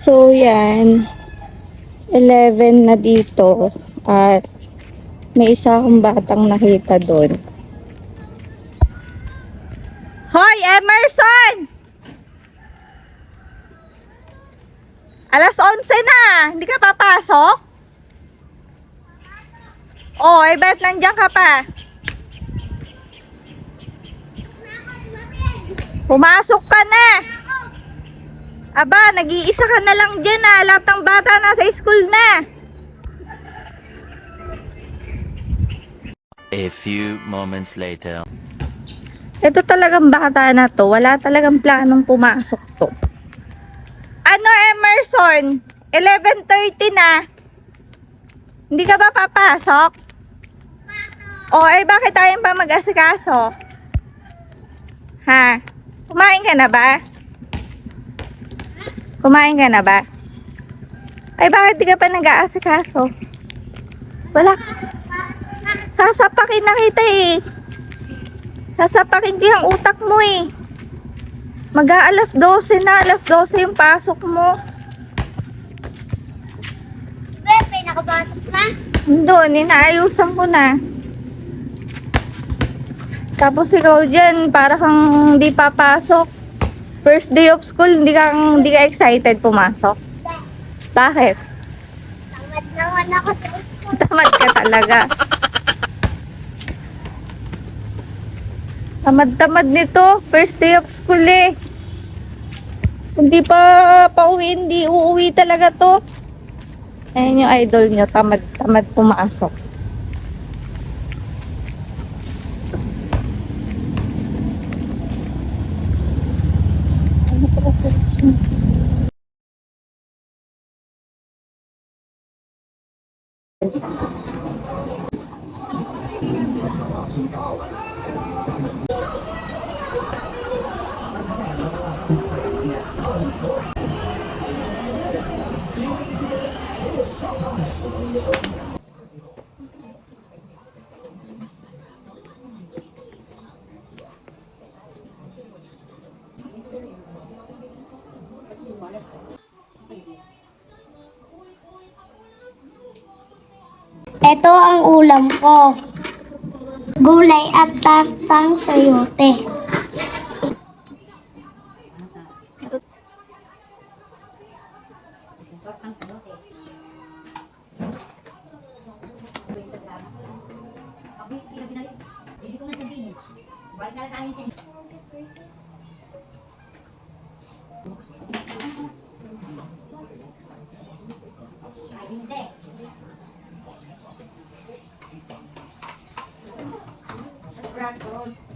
So, yan. 11 na dito. At may isa akong batang nakita doon. Hoy, Emerson! Alas 11 na! Hindi ka papasok? Oh, eh, ba't nandiyan ka pa? Pumasok ka na! Aba, nag-iisa ka na lang dyan ah. Lahat ng bata nasa school na. A few moments later. Ito talagang bata na to. Wala talagang planong pumasok to. Ano, Emerson? 11.30 na. Hindi ka ba papasok? O, eh, bakit tayo pa mag-asikaso? Ha? Kumain ka na ba? Kumain ka na ba? Ay, bakit di ka pa nag-aasikaso? Wala. Sasapakin na kita eh. Sasapakin ko yung utak mo eh. Mag-aalas 12 na, alas 12 yung pasok mo. Bebe, nakapasok na? Doon, inaayusan ko na. Tapos ikaw dyan, para kang hindi papasok. First day of school, hindi ka, hindi ka excited pumasok. Bakit? Tamad naman ako sa school. Tamad ka talaga. Tamad-tamad nito. First day of school eh. Hindi pa pauwi, hindi uuwi talaga to. Ayan yung idol nyo, tamad-tamad pumasok. Ito ang ulam ko. Gulay at tartang sayote. my god.